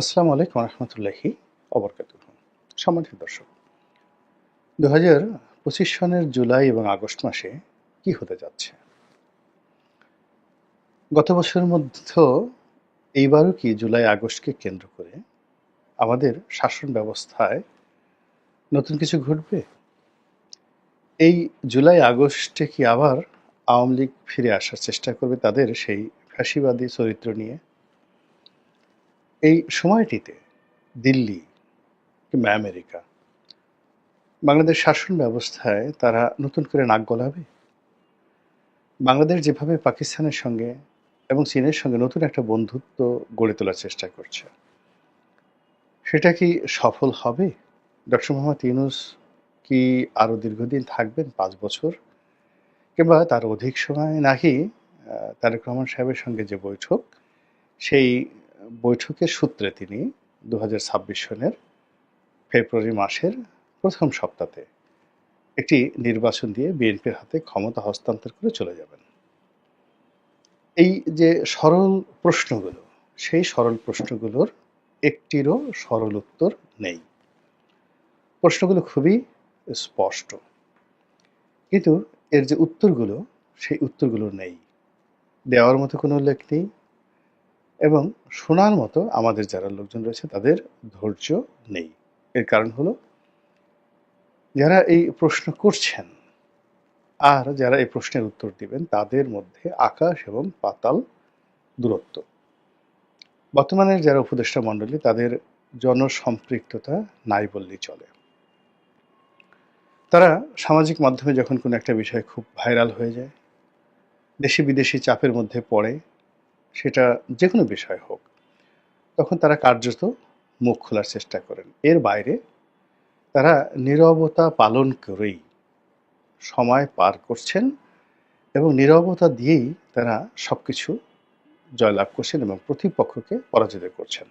আসসালামু আলাইকুম রহমতুল্লাহি অবরকাত সম্মানিত দর্শক দু হাজার পঁচিশ সনের জুলাই এবং আগস্ট মাসে কি হতে যাচ্ছে? গত বছরের মধ্যে এইবারও কি জুলাই, আগস্টকে কেন্দ্র করে আমাদের শাসন ব্যবস্থায় নতুন কিছু ঘটবে? এই জুলাই, আগস্টে কি আবার আওয়ামী লীগ ফিরে আসার চেষ্টা করবে তাদের সেই ফ্যাসিবাদী চরিত্র নিয়ে? এই সময়টিতে দিল্লি কিংবা আমেরিকা বাংলাদেশ শাসন ব্যবস্থায় তারা নতুন করে নাক গলাবে? বাংলাদেশ যেভাবে পাকিস্তানের সঙ্গে এবং চীনের সঙ্গে নতুন একটা বন্ধুত্ব গড়ে তোলার চেষ্টা করছে, সেটা কি সফল হবে? ডক্টর মোহাম্মদ ইউনুস কি আরও দীর্ঘদিন থাকবেন, পাঁচ বছর? কিংবা তার অধিক সময় নাকি তারেক রহমান সাহেবের সঙ্গে যে বৈঠক, সেই বৈঠকের সূত্রে তিনি দু হাজার ছাব্বিশ সনের ফেব্রুয়ারি মাসের প্রথম সপ্তাহে একটি নির্বাচন দিয়ে বিএনপির হাতে ক্ষমতা হস্তান্তর করে চলে যাবেন। এই যে সরল প্রশ্নগুলো, সেই সরল প্রশ্নগুলোর একটিরও সরল উত্তর নেই। প্রশ্নগুলো খুবই স্পষ্ট। কিন্তু এর যে উত্তরগুলো, সেই উত্তরগুলো নেই। দেওয়ার মতো কোনো উল্লেখ নেই। এবং শোনার মতো আমাদের যারা লোকজন রয়েছে, তাদের ধৈর্য নেই। এর কারণ হলো, যারা এই প্রশ্ন করছেন আর যারা এই প্রশ্নের উত্তর দিবেন, তাদের মধ্যে আকাশ এবং পাতাল দূরত্ব। বর্তমানের যারা উপদেষ্টা মণ্ডলী, তাদের জনসম্পৃক্ততা নাই বললেই চলে। তারা সামাজিক মাধ্যমে যখন কোনো একটা বিষয় খুব ভাইরাল হয়ে যায় দেশি বিদেশি চাপের মধ্যে পড়ে সেটা যে কোনো বিষয় হোক, তখন তারা কার্যত মুখ খোলার চেষ্টা করেন। এর বাইরে তারা নীরবতা পালন করেই সময় পার করছেন এবং নীরবতা দিয়েই তারা সব কিছু জয়লাভ করছেন এবং প্রতিপক্ষকে পরাজিত করছেন।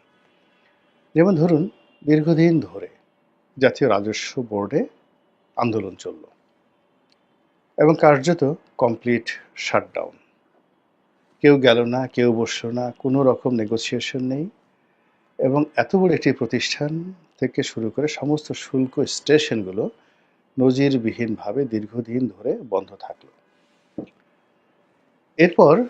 যেমন ধরুন, দীর্ঘদিন ধরে জাতীয় রাজস্ব বোর্ডে আন্দোলন চলল এবং কার্যত কমপ্লিট শাটডাউন। কেউ গেল না, কেউ বসল না, কোনো রকম নেগোসিয়েশন নেই। এবং এত বড় একটি প্রতিষ্ঠান থেকে শুরু করে সমস্ত শুল্ক স্টেশনগুলো নজিরবিহীনভাবে দীর্ঘদিন ধরে বন্ধ থাকল। এরপর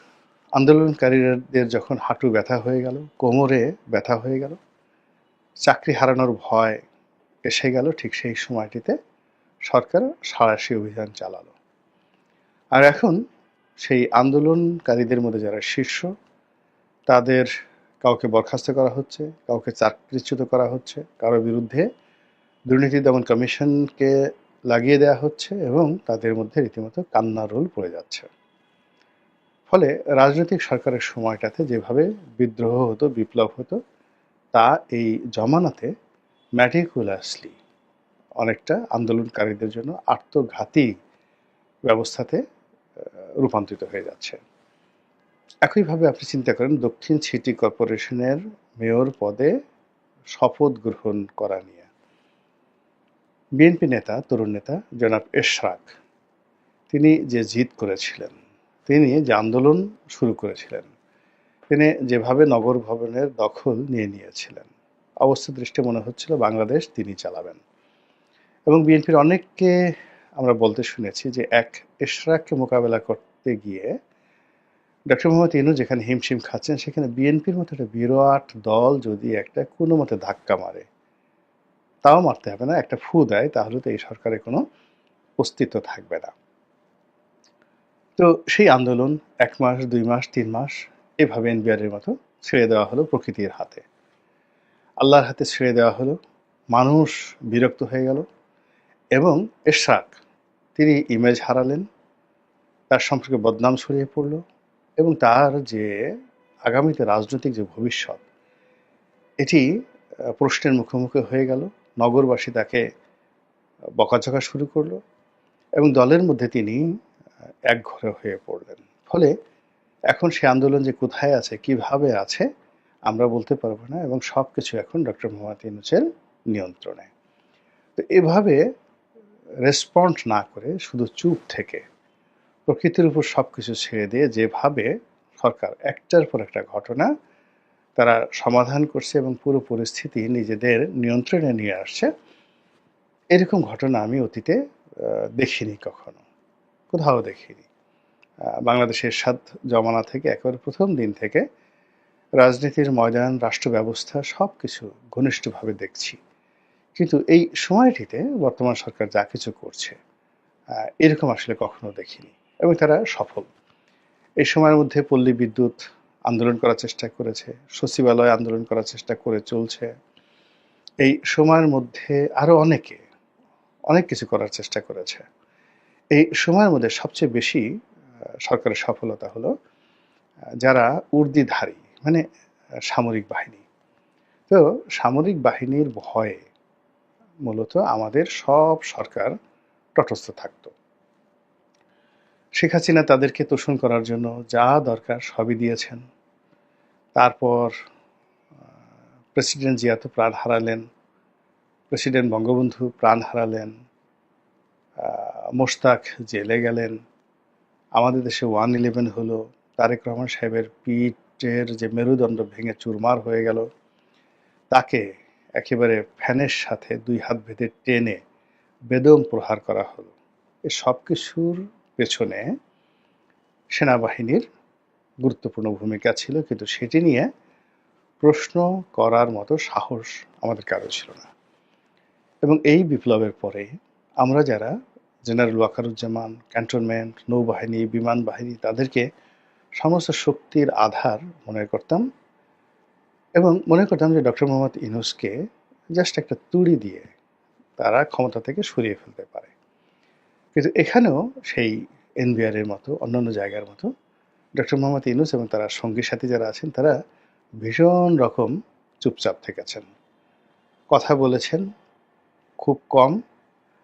আন্দোলনকারীদের যখন হাঁটু ব্যথা হয়ে গেল, কোমরে ব্যথা হয়ে গেল, চাকরি হারানোর ভয় এসে গেল ঠিক সেই সময়টিতে সরকার সাঁড়াশি অভিযান চালালো। আর এখন সেই আন্দোলনকারীদের মধ্যে যারা শীর্ষ, তাদের কাউকে বরখাস্ত করা হচ্ছে, কাউকে চাকরিচ্যুত করা হচ্ছে কারোর বিরুদ্ধে দুর্নীতি দমন কমিশনকে লাগিয়ে দেওয়া হচ্ছে এবং তাদের মধ্যে রীতিমতো কান্নার রোল পড়ে যাচ্ছে। ফলে রাজনৈতিক সরকারের সময়টাতে যেভাবে বিদ্রোহ হতো, বিপ্লব হতো, তা এই জমানাতে ম্যাটিকুলাসলি অনেকটা আন্দোলনকারীদের জন্য আত্মঘাতী ব্যবস্থাতে রূপান্তরিত হয়ে যাচ্ছে। একইভাবে আপনি চিন্তা করেন, দক্ষিণ সিটি কর্পোরেশনের মেয়র পদে শপথ গ্রহণ করা নিয়ে। বিএনপি নেতা, তরুণ নেতা জনাব এশরাক, তিনি যে জিদ করেছিলেন, তিনি যে আন্দোলন শুরু করেছিলেন, তিনি যেভাবে নগর ভবনের দখল নিয়ে নিয়েছিলেন, অবস্থা দৃষ্টি মনে হচ্ছিল বাংলাদেশ তিনি চালাবেন। এবং বিএনপির অনেককে আমরা বলতে শুনেছি যে এক এশরাককে মোকাবেলা করতে গিয়ে ডক্টর মোহাম্মদ ইনু যেখানে হিমশিম খাচ্ছেন, সেখানে বিএনপির মতো একটা বিরাট দল যদি একটা কোনো মতে ধাক্কা মারে, তাও মারতে হবে না, একটা ফু দেয়, তাহলে তো এই সরকারের কোনো অস্তিত্ব থাকবে না। তো সেই আন্দোলন এক মাস, দুই মাস, তিন মাস এভাবে এনবিআরের মতো ছেড়ে দেওয়া হলো প্রকৃতির হাতে। আল্লাহর হাতে ছেড়ে দেওয়া হলো, মানুষ বিরক্ত হয়ে গেল এবং এশরাক তিনি ইমেজ হারালেন, তার সম্পর্কে বদনাম ছড়িয়ে পড়ল এবং তার যে আগামীতে রাজনৈতিক যে ভবিষ্যৎ, এটি প্রশ্নের মুখোমুখি হয়ে গেল। নগরবাসী তাকে বকাঝকা শুরু করল এবং দলের মধ্যে তিনি একঘরে হয়ে পড়লেন। ফলে এখন সে আন্দোলন যে কোথায় আছে, কীভাবে আছে, আমরা বলতে পারব না এবং সব কিছু এখন ডক্টর মোহাম্মদ ইউনুসের নিয়ন্ত্রণে। তো এভাবে রেসপন্ড না করে, শুধু চুপ থেকে প্রকৃতির উপর সব কিছু ছেড়ে দিয়ে যেভাবে সরকার একটার পর একটা ঘটনা তারা সমাধান করছে এবং পুরো পরিস্থিতি নিজেদের নিয়ন্ত্রণে নিয়ে আসছে, এরকম ঘটনা আমি অতীতে দেখিনি কখনো, কোথাও দেখিনি। বাংলাদেশের সাত জমানা থেকে একেবারে প্রথম দিন থেকে রাজনীতির ময়দান রাষ্ট্র ব্যবস্থা সব কিছু ঘনিষ্ঠভাবে দেখছি। কিন্তু এই সময়টিতে বর্তমান সরকার যা কিছু করছে এরকম আসলে কখনো দেখিনি এবং তারা সফল। এই সময়ের মধ্যে পল্লী বিদ্যুৎ আন্দোলন করার চেষ্টা করেছে, সচিবালয় আন্দোলন করার চেষ্টা করে চলছে। এই সময়ের মধ্যে আরও অনেকে, অনেক কিছু করার চেষ্টা করেছে। এই সময়ের মধ্যে সবচেয়ে বেশি সরকারের সফলতা হলো যারা উর্দিধারী মানে সামরিক বাহিনী। তো সামরিক বাহিনীর ভয়ে মূলত আমাদের সব সরকার তটস্থ থাকতো। শেখ হাসিনা তাদেরকে তোষণ করার জন্য যা দরকার সবই দিয়েছেন। তারপর প্রেসিডেন্ট জিয়া তো প্রাণ হারালেন, প্রেসিডেন্ট বঙ্গবন্ধু প্রাণ হারালেন মোশতাক জেলে গেলেন, আমাদের দেশে ওয়ান ইলেভেন হলো, তারেক রহমান সাহেবের পিঠের যে মেরুদণ্ড ভেঙে চুরমার হয়ে গেল, তাকে একেবারে ফ্যানের সাথে দুই হাত ভেদে টেনে বেদম প্রহার করা হলো। এ সব কিছুর পেছনে সেনাবাহিনীর গুরুত্বপূর্ণ ভূমিকা ছিল, কিন্তু সেটি নিয়ে প্রশ্ন করার মতো সাহস আমাদের কারও ছিল না। এবং এই বিপ্লবের পরে আমরা যারা জেনারেল ওয়াকারুজ্জামান, ক্যান্টনমেন্ট, নৌবাহিনী, বিমান বাহিনী, তাদেরকে সমস্ত শক্তির আধার মনে করতাম এবং মনে করতাম যে ডক্টর মোহাম্মদ ইনুসকে জাস্ট একটা তুড়ি দিয়ে তারা ক্ষমতা থেকে সরিয়ে ফেলতে পারে। কিন্তু এখানেও সেই এনবিআর এর মতো, অন্যান্য জায়গার মতো ডক্টর মোহাম্মদ ইনুস এবং তারা সঙ্গী সাথী যারা আছেন, তারা ভীষণ রকম চুপচাপ থেকেছেন। কথা বলেছেন খুব কম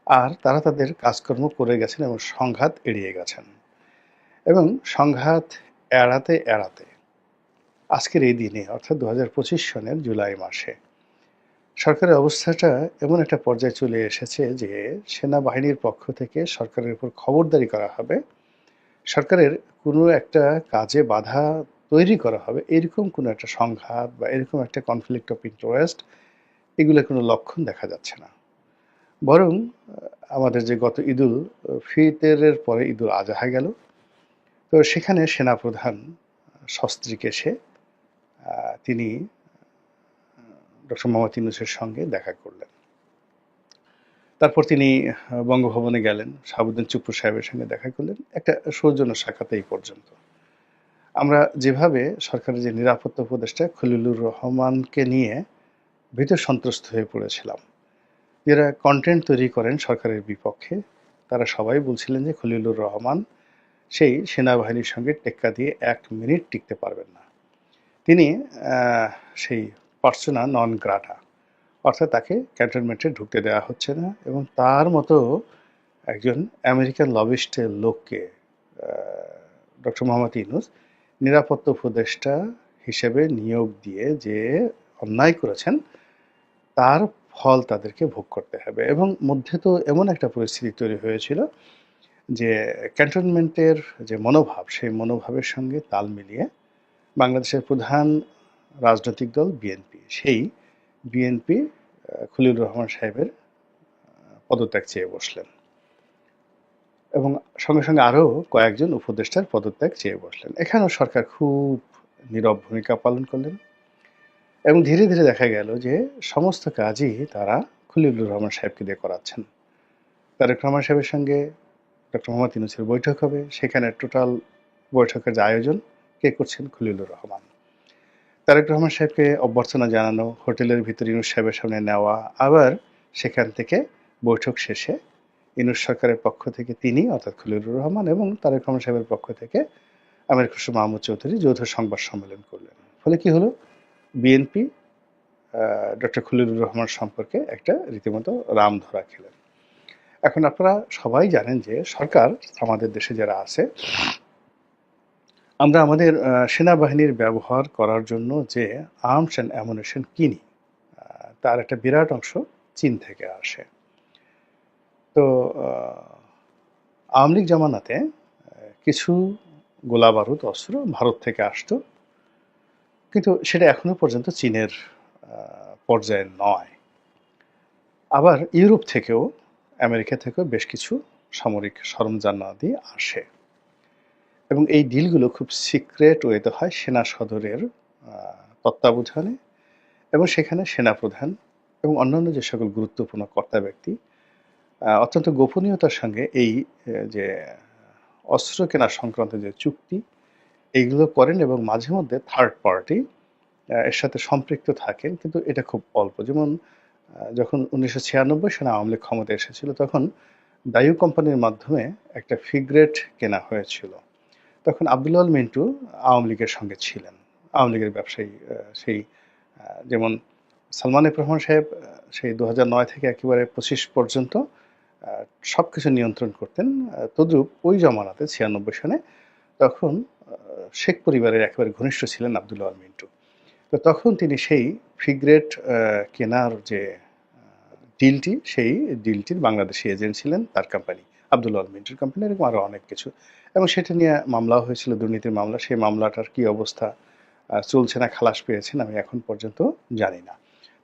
আর তারা তাদের কাজকর্ম করে গেছেন এবং সংঘাত এড়িয়ে গেছেন। এবং সংঘাত এড়াতে এড়াতে আজকের এই দিনে অর্থাৎ দু হাজার পঁচিশ সনের জুলাই মাসে সরকারের অবস্থাটা এমন একটা পর্যায়ে চলে এসেছে যে সেনাবাহিনীর পক্ষ থেকে সরকারের উপর খবরদারি করা হবে সরকারের কোনো একটা কাজে বাধা তৈরি করা হবে এরকম কোনো একটা সংঘাত বা এরকম একটা কনফ্লিক্ট অফ ইন্টারেস্ট এগুলোর কোনো লক্ষণ দেখা যাচ্ছে না। বরং আমাদের যে গত ঈদুল ফিতরের পরে ঈদুল আজহা গেল তো সেখানে সেনাপ্রধান সস্ত্রীক আহ, তিনি ডক্টর মোহাম্মদ ইউনুসের সঙ্গে দেখা করলেন। তারপর তিনি বঙ্গভবনে গেলেন, শাহাবুদ্দিন চুপ্পু সাহেবের সঙ্গে দেখা করলেন। একটা সৌজন্য সাক্ষাতে এই পর্যন্ত। আমরা যেভাবে সরকারের যে নিরাপত্তা উপদেষ্টা খলিলুর রহমানকে নিয়ে ভীত সন্ত্রস্ত হয়ে পড়েছিলাম, যারা কন্টেন্ট তৈরি করেন সরকারের বিপক্ষে, তারা সবাই বলছিলেন যে খলিলুর রহমান সেই সেনাবাহিনীর সঙ্গে টেক্কা দিয়ে এক মিনিট টিকতে পারবেন না। তিনি সেই পার্সোনা নন গ্রাটা, অর্থাৎ তাকে ক্যান্টনমেন্টে ঢুকতে দেওয়া হচ্ছে না এবং তার মতো একজন আমেরিকান লবিস্টের লোককে ডক্টর মোহাম্মদ ইউনুস নিরাপত্তা উপদেষ্টা হিসেবে নিয়োগ দিয়ে যে অন্যায় করেছেন, তার ফল তাদেরকে ভোগ করতে হবে। এবং মধ্যে তো এমন একটা পরিস্থিতি তৈরি হয়েছিল যে ক্যান্টনমেন্টের যে মনোভাব, সেই মনোভাবের সঙ্গে তাল মিলিয়ে বাংলাদেশের প্রধান রাজনৈতিক দল বিএনপি। সেই বিএনপি খলিলুর রহমান সাহেবের পদত্যাগ চেয়ে বসলেন। এবং সঙ্গে সঙ্গে আরও কয়েকজন উপদেষ্টার পদত্যাগ চেয়ে বসলেন। এখানেও সরকার খুব নীরব ভূমিকা পালন করলেন। এবং ধীরে ধীরে দেখা গেল যে সমস্ত কাজই তারা খলিলুর রহমান সাহেবকে দিয়ে করাচ্ছেন। তারেক রহমান সাহেবের সঙ্গে ডক্টর মোহাম্মদ ইউনুসের বৈঠক হবে। সেখানে টোটাল বৈঠকের যে আয়োজন কে করছেন খলিলুর রহমান? তারেক রহমান সাহেবকে অভ্যর্থনা জানানো, হোটেলের ভিতরে ইনুস সাহেবের সামনে নেওয়া, আবার সেখান থেকে বৈঠক শেষে ইউনুস সরকারের পক্ষ থেকে তিনি, অর্থাৎ খলিলুর রহমান এবং তারেক রহমান সাহেবের পক্ষ থেকে আমির খুশরু মাহমুদ চৌধুরী যৌথ সংবাদ সম্মেলন করলেন। ফলে কি হলো? বিএনপি ডক্টর খলিলুর রহমান সম্পর্কে একটা রীতিমতো রাম ধরা খেলেন। এখন আপনারা সবাই জানেন যে সরকার আমাদের দেশে যারা আছে আমরা আমাদের সেনাবাহিনীর ব্যবহার করার জন্য যে আর্মস অ্যান্ড অ্যামুনেশন কিনি তার একটা বিরাট অংশ চীন থেকে আসে। তো আওয়ামী জামানাতে কিছু গোলা বারুদ অস্ত্র ভারত থেকে আসতো, কিন্তু সেটা এখনও পর্যন্ত চীনের পর্যায়ে নয়। আবার ইউরোপ থেকেও, আমেরিকা থেকেও বেশ কিছু সামরিক সরঞ্জামাদি আসে। এবং এই ডিলগুলো খুব সিক্রেট ওয়েতে হয় সেনা সদরের তত্ত্বাবধানে এবং সেখানে সেনাপ্রধান এবং অন্যান্য যে সকল গুরুত্বপূর্ণ কর্তা ব্যক্তি অত্যন্ত গোপনীয়তার সঙ্গে এই যে অস্ত্র কেনা সংক্রান্ত যে চুক্তি, এইগুলো করেন এবং মাঝে মধ্যে থার্ড পার্টি এর সাথে সম্পৃক্ত থাকেন, কিন্তু এটা খুব অল্প। যেমন যখন উনিশশো ছিয়ানব্বই সালে আওয়ামী লীগ ক্ষমতা এসেছিল, তখন দায়ু কোম্পানির মাধ্যমে একটা ফিগ্রেট কেনা হয়েছিল। তখন আব্দুল্লাহ মিন্টু আওয়ামী লীগের সঙ্গে ছিলেন। আওয়ামী লীগের ব্যবসায়ী সেই যেমন সালমান রহমান সাহেব সেই দু নয় থেকে একেবারে পঁচিশ পর্যন্ত সব কিছু নিয়ন্ত্রণ করতেন। তদ্রূপ ওই জমানাতে ছিয়ানব্বই সনে তখন শেখ পরিবারের একেবারে ঘনিষ্ঠ ছিলেন আবদুল্লাহ মিন্টু। তো তখন তিনি সেই ফিগ্রেট কেনার যে ডিলটি, সেই ডিলটির বাংলাদেশি এজেন্ট ছিলেন তার কোম্পানি আবদুল্লাহ আল মিন্টুর কোম্পানি এরকম আরও অনেক কিছু। এবং সেটা নিয়ে মামলাও হয়েছিল, দুর্নীতির মামলা। সেই মামলাটার কি অবস্থা চলছে না, খালাস পেয়েছেন আমি এখন পর্যন্ত জানি না।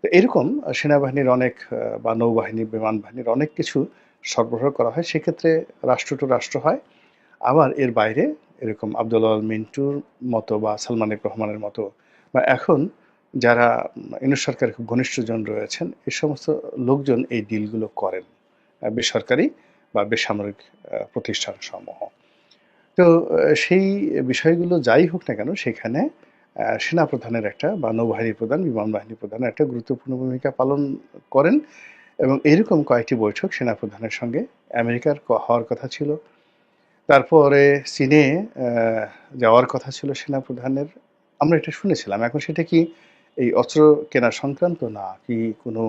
তো এরকম সেনাবাহিনীর অনেক বা নৌবাহিনী, বিমান বাহিনীর অনেক কিছু সরবরাহ করা হয়। সেক্ষেত্রে রাষ্ট্র টু রাষ্ট্র হয়। আবার এর বাইরে এরকম আবদুল্লাহ আল মিন্টুর মতো বা সালমান রহমানের মতো বা এখন যারা ইউনিট সরকারের খুব ঘনিষ্ঠজন রয়েছেন এই সমস্ত লোকজন এই ডিলগুলো করেন। বেসরকারি বা বেসামরিক প্রতিষ্ঠান সমূহ তো সেই বিষয়গুলো যাই হোক না কেন সেখানে আহ, সেনাপ্রধানের একটা বা নৌবাহিনী প্রধান বিমান বাহিনী প্রধানের একটা গুরুত্বপূর্ণ ভূমিকা পালন করেন এবং এরকম কয়েকটি বৈঠক সেনাপ্রধানের সঙ্গে আমেরিকার হওয়ার কথা ছিল। তারপরে চীনে যাওয়ার কথা ছিল সেনাপ্রধানের। আমরা এটা শুনেছিলাম। এখন সেটা কি এই অস্ত্র কেনা সংক্রান্ত না? কি কোনো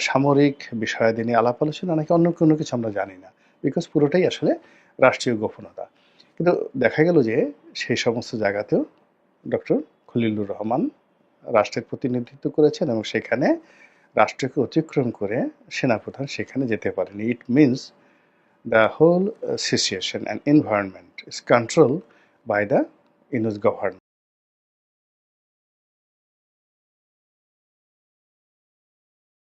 সামরিক বিষয়াদি নিয়ে আলাপ আলোচনা নাকি অন্য কোনো কিছু আমরা জানি না। বিকজ পুরোটাই আসলে রাষ্ট্রীয় গোপনতা। কিন্তু দেখা গেল যে সেই সমস্ত জায়গাতেও ডক্টর খলিলুর রহমান রাষ্ট্রের প্রতিনিধিত্ব করেছেন এবং সেখানে রাষ্ট্রকে অতিক্রম করে সেনাপ্রধান সেখানে যেতে পারেনি। It means the whole uh, and environment is controlled by the Inus government.